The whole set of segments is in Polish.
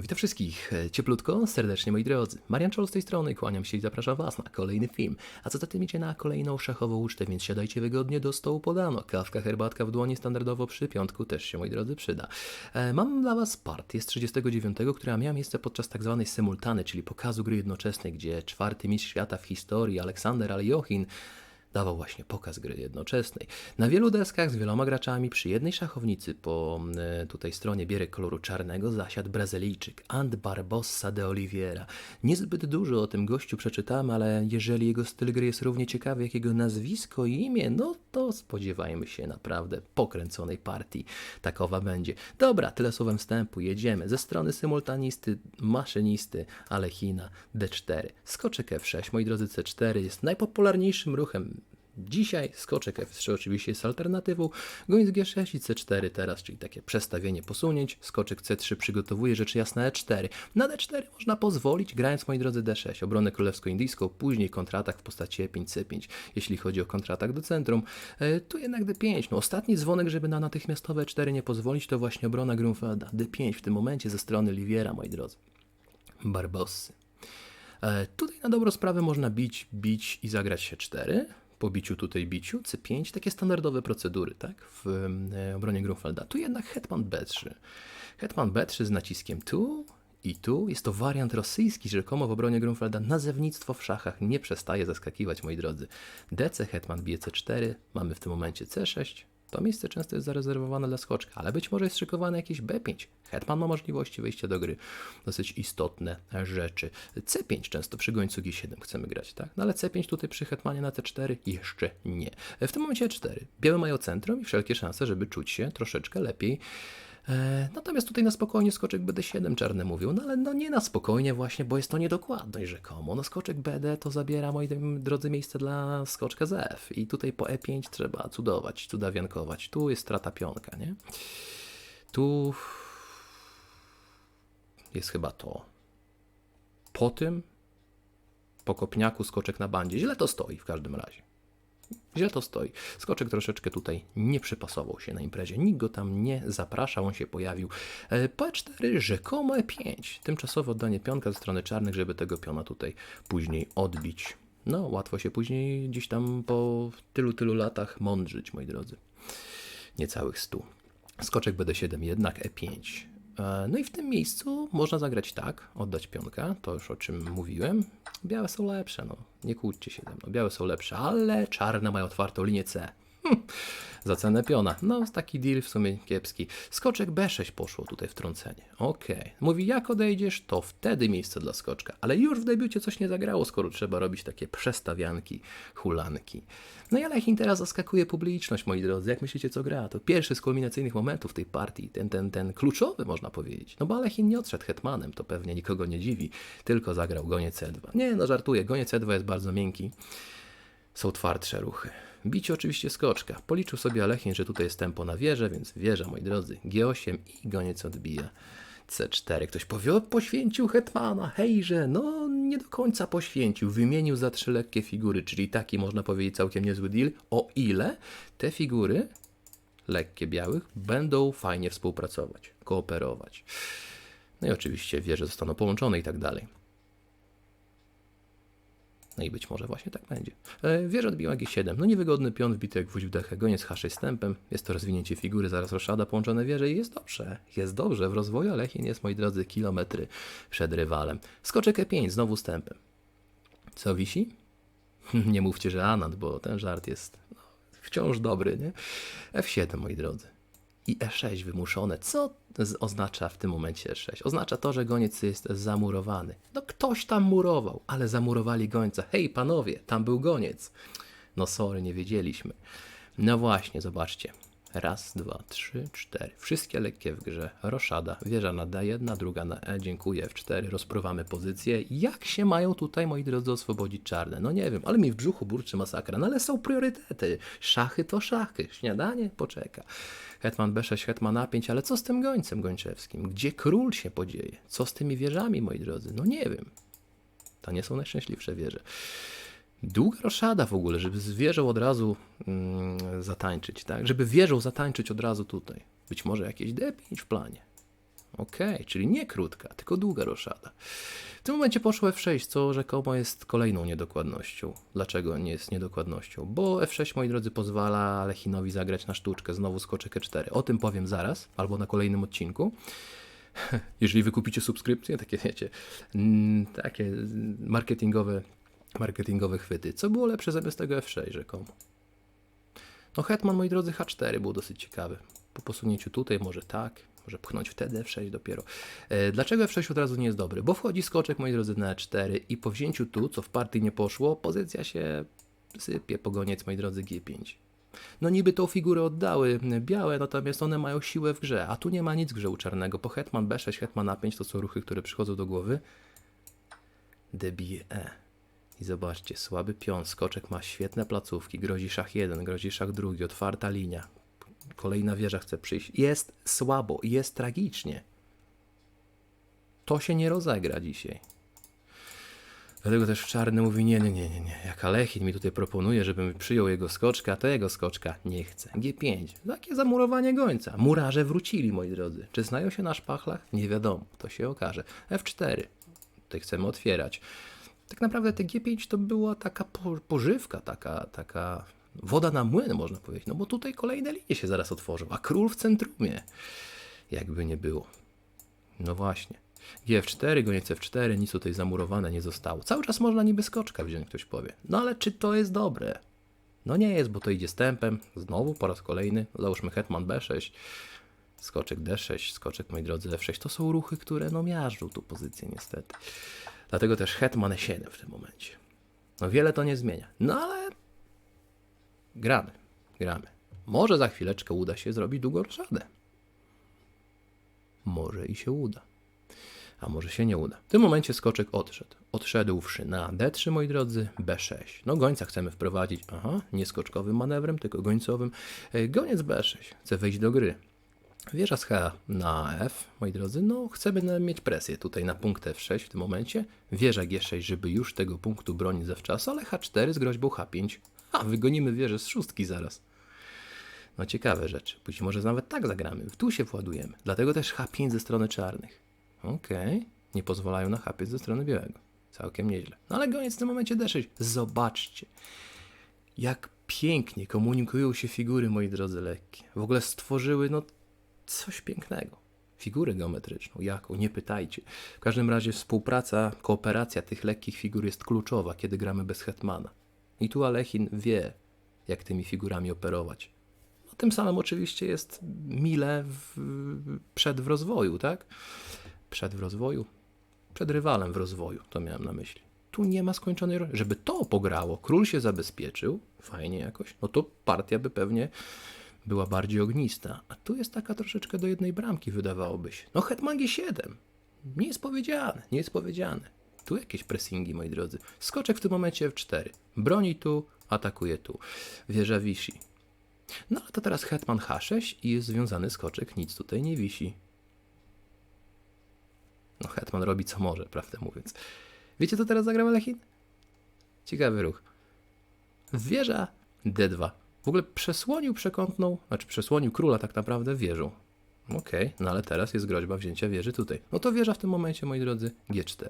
Witam wszystkich e, cieplutko, serdecznie moi drodzy. Marian Czol z tej strony, kłaniam się i zapraszam Was na kolejny film. A co za tym idzie na kolejną szachową ucztę, więc siadajcie wygodnie, do stołu podano. Kawka, herbatka w dłoni standardowo przy piątku też się moi drodzy przyda. E, mam dla Was partię z 39, która miała miejsce podczas tak zwanej symultany, czyli pokazu gry jednoczesnej, gdzie czwarty mistrz świata w historii, Aleksander Aljochin, dawał właśnie pokaz gry jednoczesnej. Na wielu deskach z wieloma graczami przy jednej szachownicy po e, tutaj stronie bierek koloru czarnego zasiadł Brazylijczyk Ant Barbossa de Oliveira. Niezbyt dużo o tym gościu przeczytałem, ale jeżeli jego styl gry jest równie ciekawy jak jego nazwisko i imię, no to spodziewajmy się naprawdę pokręconej partii. Takowa będzie. Dobra, tyle słowem wstępu, jedziemy. Ze strony symultanisty, maszynisty, Alechina D4. Skoczek F6, moi drodzy, C4 jest najpopularniejszym ruchem Dzisiaj skoczek F3 oczywiście jest alternatywą, goniec G6 i C4 teraz, czyli takie przestawienie posunięć, skoczek C3 przygotowuje rzecz jasna E4. Na D4 można pozwolić, grając moi drodzy D6, obronę królewsko-indyjską, później kontratak w postaci E5, C5, jeśli chodzi o kontratak do centrum. E, tu jednak D5, no ostatni dzwonek, żeby na natychmiastowe E4 nie pozwolić, to właśnie obrona Grunfelda. D5 w tym momencie ze strony Liviera, moi drodzy. Barbossy. E, tutaj na dobrą sprawę można bić, bić i zagrać się 4 po biciu tutaj biciu, C5, takie standardowe procedury, tak, w e, obronie Grunfelda. Tu jednak hetman B3. Hetman B3 z naciskiem tu i tu. Jest to wariant rosyjski, rzekomo w obronie Grunfelda. Nazewnictwo w szachach nie przestaje zaskakiwać, moi drodzy. DC, hetman bije C4, mamy w tym momencie C6, to miejsce często jest zarezerwowane dla skoczka, ale być może jest szykowane jakieś B5. Hetman ma możliwości wejścia do gry. Dosyć istotne rzeczy. C5 często przy gońcu G7 chcemy grać, tak? No ale C5 tutaj przy hetmanie na C4 jeszcze nie. W tym momencie E4. Białe mają centrum i wszelkie szanse, żeby czuć się troszeczkę lepiej. E, natomiast tutaj na spokojnie skoczek BD7 czarne mówił, no ale no nie na spokojnie właśnie, bo jest to niedokładność rzekomo. No skoczek BD to zabiera, moi drodzy, miejsce dla skoczka z F i tutaj po E5 trzeba cudować, cudawiankować. Tu jest strata pionka, nie? Tu jest chyba to. Po tym, po kopniaku skoczek na bandzie. Źle to stoi w każdym razie. Źle to stoi. Skoczek troszeczkę tutaj nie przypasował się na imprezie. Nikt go tam nie zapraszał, on się pojawił. E, P4, rzekomo E5. Tymczasowe oddanie pionka ze strony czarnych, żeby tego piona tutaj później odbić. No, łatwo się później gdzieś tam po tylu, tylu latach mądrzyć, moi drodzy. Niecałych stu. Skoczek BD7, jednak E5. E, no i w tym miejscu można zagrać tak, oddać pionka, to już o czym mówiłem. Białe są lepsze, no nie kłóćcie się ze mną, białe są lepsze, ale czarne mają otwartą linię C. Za cenę piona. No, taki deal w sumie kiepski. Skoczek B6 poszło tutaj wtrącenie. Okej. Okay. Mówi, jak odejdziesz, to wtedy miejsce dla skoczka. Ale już w debiucie coś nie zagrało, skoro trzeba robić takie przestawianki, hulanki. No i Alechin teraz zaskakuje publiczność, moi drodzy. Jak myślicie, co gra? To pierwszy z kulminacyjnych momentów tej partii. Ten, ten, ten kluczowy, można powiedzieć. No bo Alechin nie odszedł hetmanem, to pewnie nikogo nie dziwi. Tylko zagrał gonie C2. Nie, no żartuję. Gonie C2 jest bardzo miękki. Są twardsze ruchy. Bicie oczywiście skoczka. Policzył sobie Alechin, że tutaj jest tempo na wieżę, więc wieża, moi drodzy, G8 i goniec odbija. C4. Ktoś powie, poświęcił hetmana, hejże, no nie do końca poświęcił. Wymienił za trzy lekkie figury, czyli taki można powiedzieć całkiem niezły deal, o ile te figury, lekkie białych, będą fajnie współpracować, kooperować. No i oczywiście wieże zostaną połączone i tak dalej. No i być może właśnie tak będzie. E, wieża odbiła G7. No niewygodny pion wbity jak gwóźdź w dechę. Goniec H6 stępem. Jest to rozwinięcie figury, zaraz roszada połączone wieże i jest dobrze. Jest dobrze. W rozwoju Alechin jest, moi drodzy, kilometry przed rywalem. Skoczek E5, znowu stępem. Co wisi? nie mówcie, że Anand, bo ten żart jest no, wciąż dobry, nie? F7, moi drodzy i E6 wymuszone. Co oznacza w tym momencie E6? Oznacza to, że goniec jest zamurowany. No ktoś tam murował, ale zamurowali gońca. Hej panowie, tam był goniec. No sorry, nie wiedzieliśmy. No właśnie, zobaczcie. Raz, dwa, trzy, cztery. Wszystkie lekkie w grze. Roszada, wieża na D1, druga na E. Dziękuję, F4. Rozpruwamy pozycję. Jak się mają tutaj, moi drodzy, oswobodzić czarne? No nie wiem, ale mi w brzuchu burczy masakra. No ale są priorytety. Szachy to szachy. Śniadanie poczeka. Hetman B6, Hetman A5, ale co z tym gońcem gończewskim? Gdzie król się podzieje? Co z tymi wieżami, moi drodzy? No nie wiem. To nie są najszczęśliwsze wieże. Długa roszada w ogóle, żeby z od razu mm, zatańczyć, tak? Żeby wieżą zatańczyć od razu tutaj. Być może jakieś D5 w planie. Okej, czyli nie krótka, tylko długa roszada. W tym momencie poszło F6, co rzekomo jest kolejną niedokładnością. Dlaczego nie jest niedokładnością? Bo F6, moi drodzy, pozwala Lechinowi zagrać na sztuczkę, znowu skoczek E4. O tym powiem zaraz, albo na kolejnym odcinku. Jeżeli wykupicie subskrypcję, takie wiecie, mm, takie marketingowe, marketingowe chwyty. Co było lepsze zamiast tego F6 rzekomo? No Hetman, moi drodzy, H4 był dosyć ciekawy. Po posunięciu tutaj może tak, może pchnąć wtedy F6 dopiero. E, dlaczego F6 od razu nie jest dobry? Bo wchodzi skoczek, moi drodzy, na E4 i po wzięciu tu, co w partii nie poszło, pozycja się sypie, pogoniec, moi drodzy, G5. No niby tą figurę oddały białe, natomiast one mają siłę w grze, a tu nie ma nic w grze u czarnego. Po hetman B6, hetman A5 to są ruchy, które przychodzą do głowy. Debije E. I zobaczcie, słaby pion, skoczek ma świetne placówki, grozi szach 1, grozi szach drugi, otwarta linia. Kolejna wieża chce przyjść. Jest słabo, jest tragicznie. To się nie rozegra dzisiaj. Dlatego też czarny mówi, nie, nie, nie, nie, nie. Jak Alechin mi tutaj proponuje, żebym przyjął jego skoczka, to jego skoczka nie chcę. G5. Takie zamurowanie gońca. Murarze wrócili, moi drodzy. Czy znają się na szpachlach? Nie wiadomo. To się okaże. F4. Tutaj chcemy otwierać. Tak naprawdę te G5 to była taka po, pożywka, taka, taka woda na młyn, można powiedzieć. No bo tutaj kolejne linie się zaraz otworzą, a król w centrumie. Jakby nie było. No właśnie. Gf4, goniec F4, nic tutaj zamurowane nie zostało. Cały czas można niby skoczka wziąć, ktoś powie. No ale czy to jest dobre? No nie jest, bo to idzie z tempem. Znowu po raz kolejny. Załóżmy hetman B6, skoczek D6, skoczek, moi drodzy, F6. To są ruchy, które no miażdżą tu pozycję niestety. Dlatego też hetman E7 w tym momencie. No wiele to nie zmienia. No ale gramy, gramy. Może za chwileczkę uda się zrobić długą roszadę. Może i się uda a może się nie uda. W tym momencie skoczek odszedł. Odszedłszy na D3, moi drodzy, B6. No gońca chcemy wprowadzić, aha, nie skoczkowym manewrem, tylko gońcowym. E, Goniec B6, chce wejść do gry. Wieża z H na F, moi drodzy, no chcemy mieć presję tutaj na punkt F6 w tym momencie. Wieża G6, żeby już tego punktu bronić zawczasu, ale H4 z groźbą H5. A, wygonimy wieżę z szóstki zaraz. No ciekawe rzeczy. Później może nawet tak zagramy. Tu się władujemy. Dlatego też H5 ze strony czarnych. Okej. Nie pozwalają na chapiec ze strony białego. Całkiem nieźle. No ale goniec w tym momencie D6. Zobaczcie, jak pięknie komunikują się figury, moi drodzy, lekkie. W ogóle stworzyły, no, coś pięknego. Figurę geometryczną. Jaką? Nie pytajcie. W każdym razie współpraca, kooperacja tych lekkich figur jest kluczowa, kiedy gramy bez hetmana. I tu Alechin wie, jak tymi figurami operować. No, tym samym oczywiście jest mile w, przed w rozwoju, tak? przed w rozwoju, przed rywalem w rozwoju, to miałem na myśli. Tu nie ma skończonej roli. Żeby to pograło, król się zabezpieczył, fajnie jakoś, no to partia by pewnie była bardziej ognista. A tu jest taka troszeczkę do jednej bramki, wydawałoby się. No hetman G7. Nie jest powiedziane, nie jest powiedziane. Tu jakieś pressingi, moi drodzy. Skoczek w tym momencie F4. Broni tu, atakuje tu. Wieża wisi. No ale to teraz hetman H6 i jest związany skoczek, nic tutaj nie wisi. No Hetman robi co może, prawdę mówiąc. Wiecie co teraz zagrał Alechin? Ciekawy ruch. Wieża D2. W ogóle przesłonił przekątną, znaczy przesłonił króla tak naprawdę wieżą. Okej, okay, no ale teraz jest groźba wzięcia wieży tutaj. No to wieża w tym momencie, moi drodzy, G4.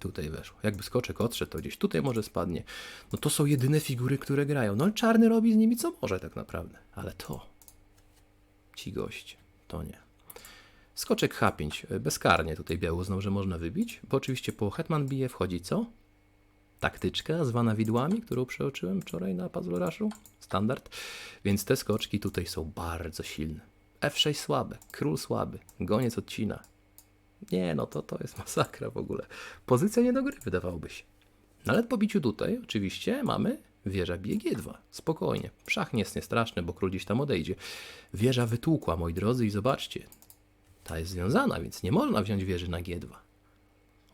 Tutaj weszło. Jakby skoczek odszedł, to gdzieś tutaj może spadnie. No to są jedyne figury, które grają. No czarny robi z nimi co może tak naprawdę. Ale to... Ci goście, to nie. Skoczek H5, bezkarnie tutaj biało znowu, że można wybić, bo oczywiście po hetman bije wchodzi co? Taktyczka zwana widłami, którą przeoczyłem wczoraj na Puzzle Rushu, standard, więc te skoczki tutaj są bardzo silne. F6 słabe, król słaby, goniec odcina. Nie, no to, to jest masakra w ogóle. Pozycja nie do gry wydawałoby się. No ale po biciu tutaj oczywiście mamy wieża bije G2. Spokojnie. Szach nie jest niestraszny, bo król gdzieś tam odejdzie. Wieża wytłukła, moi drodzy, i zobaczcie, ta jest związana, więc nie można wziąć wieży na G2.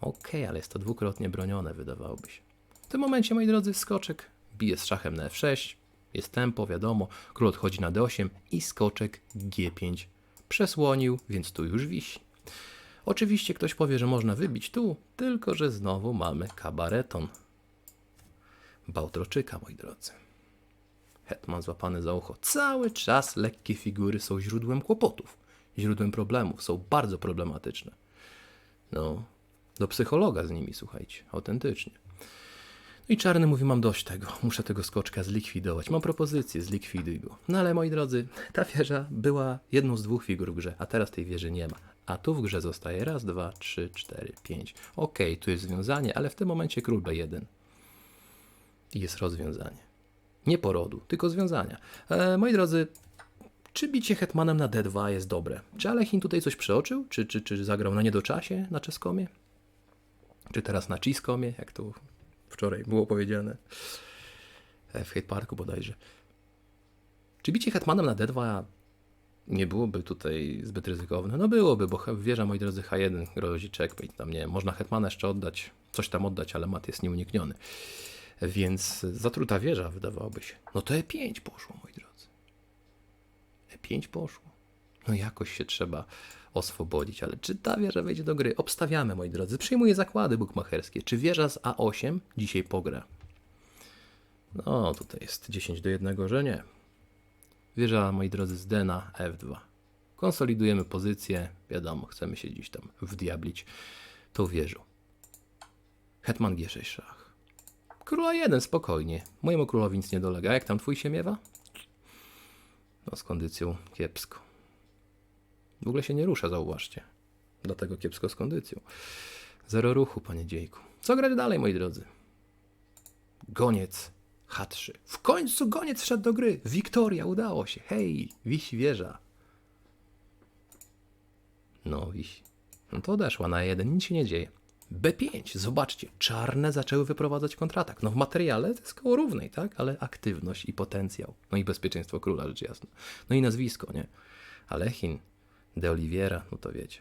Okej, ale jest to dwukrotnie bronione, wydawałoby się. W tym momencie, moi drodzy, skoczek bije z szachem na F6, jest tempo, wiadomo, król odchodzi na D8 i skoczek G5 przesłonił, więc tu już wisi. Oczywiście ktoś powie, że można wybić tu, tylko że znowu mamy kabareton. Bałtroczyka, moi drodzy. Hetman złapany za ucho. Cały czas lekkie figury są źródłem kłopotów. źródłem problemów, są bardzo problematyczne. No, do psychologa z nimi, słuchajcie, autentycznie. I czarny mówi, mam dość tego, muszę tego skoczka zlikwidować. Mam propozycję, zlikwiduj go. No ale moi drodzy, ta wieża była jedną z dwóch figur w grze, a teraz tej wieży nie ma. A tu w grze zostaje raz, dwa, trzy, cztery, pięć. Okej, tu jest związanie, ale w tym momencie król B1. I jest rozwiązanie. Nie porodu, tylko związania. E, moi drodzy, czy bicie hetmanem na D2 jest dobre? Czy Alechin tutaj coś przeoczył? Czy, czy, czy zagrał na niedoczasie na czeskomie? Czy teraz na ciskomie, jak to wczoraj było powiedziane e, w Hate Parku bodajże. Czy bicie hetmanem na D2 nie byłoby tutaj zbyt ryzykowne? No byłoby, bo wieża, moi drodzy, H1 grozi checkmate. Tam nie, można hetmana jeszcze oddać, coś tam oddać, ale mat jest nieunikniony. Więc zatruta wieża wydawałoby się. No to E5 poszło, moi drodzy. E5 poszło. No jakoś się trzeba oswobodzić, ale czy ta wieża wejdzie do gry? Obstawiamy, moi drodzy. Przyjmuję zakłady bukmacherskie. Czy wieża z A8 dzisiaj pogra? No, tutaj jest 10 do 1, że nie. Wieża, moi drodzy, z D na F2. Konsolidujemy pozycję. Wiadomo, chcemy się gdzieś tam wdiablić tą wieżą. Hetman G6 szach. Króla 1, spokojnie. Mojemu królowi nic nie dolega. Jak tam twój się miewa? No, z kondycją kiepsko. W ogóle się nie rusza, zauważcie. Dlatego kiepsko z kondycją. Zero ruchu, panie dziejku. Co grać dalej, moi drodzy? Goniec H3. W końcu goniec wszedł do gry. Wiktoria, udało się. Hej, wisi wieża. No, wisi. No to odeszła na jeden, nic się nie dzieje. B5, zobaczcie, czarne zaczęły wyprowadzać kontratak. No w materiale to jest koło równej, tak? Ale aktywność i potencjał. No i bezpieczeństwo króla, rzecz jasna. No i nazwisko, nie? Alechin, De Oliveira, no to wiecie.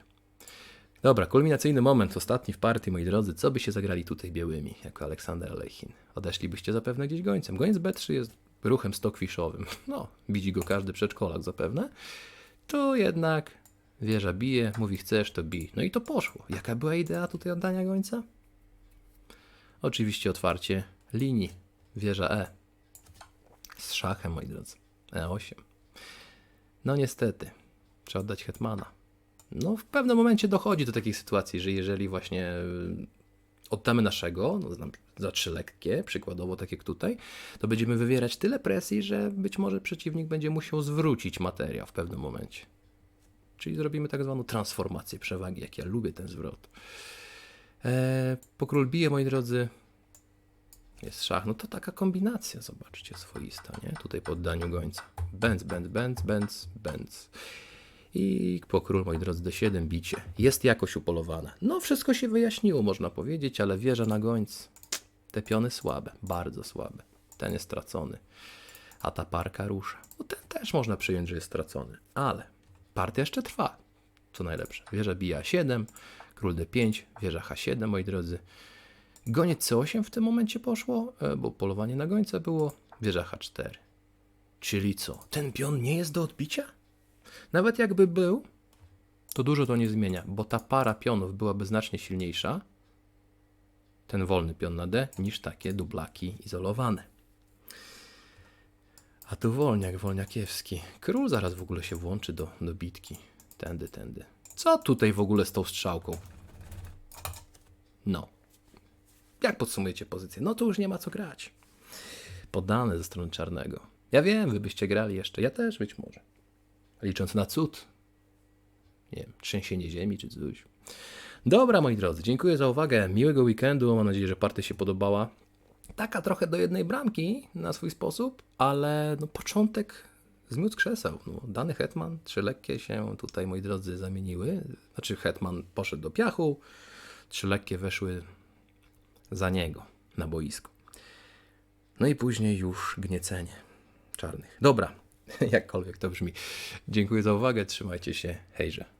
Dobra, kulminacyjny moment, ostatni w partii, moi drodzy. Co by się zagrali tutaj białymi, jako Aleksander Alechin? Odeszlibyście zapewne gdzieś gońcem. Goniec B3 jest ruchem stokwiszowym. No, widzi go każdy przedszkolak zapewne. Tu jednak wieża bije, mówi chcesz, to bij. No i to poszło. Jaka była idea tutaj oddania gońca? Oczywiście otwarcie linii. Wieża E. Z szachem, moi drodzy. E8. No niestety, trzeba oddać hetmana. No w pewnym momencie dochodzi do takiej sytuacji, że jeżeli właśnie y, oddamy naszego, no, za trzy lekkie, przykładowo tak jak tutaj, to będziemy wywierać tyle presji, że być może przeciwnik będzie musiał zwrócić materiał w pewnym momencie. Czyli zrobimy tak zwaną transformację przewagi, jak ja lubię ten zwrot. Eee, po król bije, moi drodzy, jest szach. No to taka kombinacja, zobaczcie, swoista, nie? Tutaj po oddaniu gońca. Bęc, bęc, bęc, bęc, bęc. I po król, moi drodzy, D7 bicie. Jest jakoś upolowane. No, wszystko się wyjaśniło, można powiedzieć, ale wieża na gońc. Te piony słabe, bardzo słabe. Ten jest stracony. A ta parka rusza. No ten też można przyjąć, że jest stracony. Ale partia jeszcze trwa. Co najlepsze. Wieża bija 7, król D5, wieża H7, moi drodzy. Goniec C8 w tym momencie poszło, e, bo polowanie na gońca było. Wieża H4. Czyli co? Ten pion nie jest do odbicia? Nawet jakby był, to dużo to nie zmienia, bo ta para pionów byłaby znacznie silniejsza, ten wolny pion na D, niż takie dublaki izolowane. A tu wolniak, wolniakiewski. Król zaraz w ogóle się włączy do, do bitki. Tędy, tędy. Co tutaj w ogóle z tą strzałką? No. Jak podsumujecie pozycję? No to już nie ma co grać. Podane ze strony czarnego. Ja wiem, wy byście grali jeszcze. Ja też być może. Licząc na cud. Nie wiem, trzęsienie ziemi czy coś. Dobra, moi drodzy, dziękuję za uwagę. Miłego weekendu. Mam nadzieję, że partia się podobała. Taka trochę do jednej bramki na swój sposób, ale no, początek zmiótł krzeseł. No, dany hetman, trzy lekkie się tutaj, moi drodzy, zamieniły. Znaczy, hetman poszedł do piachu, trzy lekkie weszły za niego na boisku. No i później już gniecenie czarnych. Dobra, jakkolwiek to brzmi. Dziękuję za uwagę, trzymajcie się, hejże.